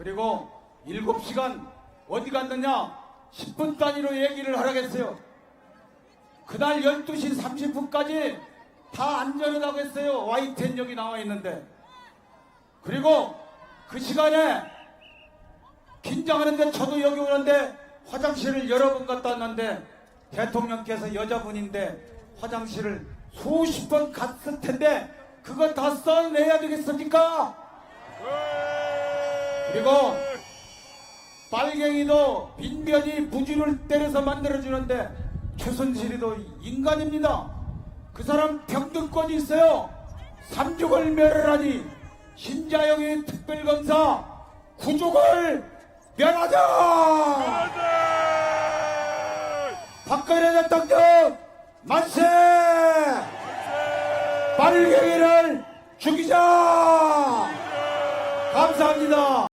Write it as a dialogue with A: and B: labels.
A: 그리고 7시간 어디 갔느냐 10분 단위로 얘기를 하라겠어요. 그날 12시 30분까지 다 안전하다고 했어요. Y10 여기 나와 있는데. 그리고 그 시간에 긴장하는데 저도 여기 오는데 화장실을 여러 번 갔다 왔는데 대통령께서 여자분인데 화장실을 수십 번 갔을 텐데 그거 다 써내야 되겠습니까? 그리고 빨갱이도 빈변이 부주를 때려서 만들어주는데 최순실이도 인간입니다. 그 사람 평등권이 있어요. 삼족을 멸하라니 신자영의 특별검사 구족을 멸하자! 박근혜 대통령 만세! 빨갱이를 죽이자! 감사합니다.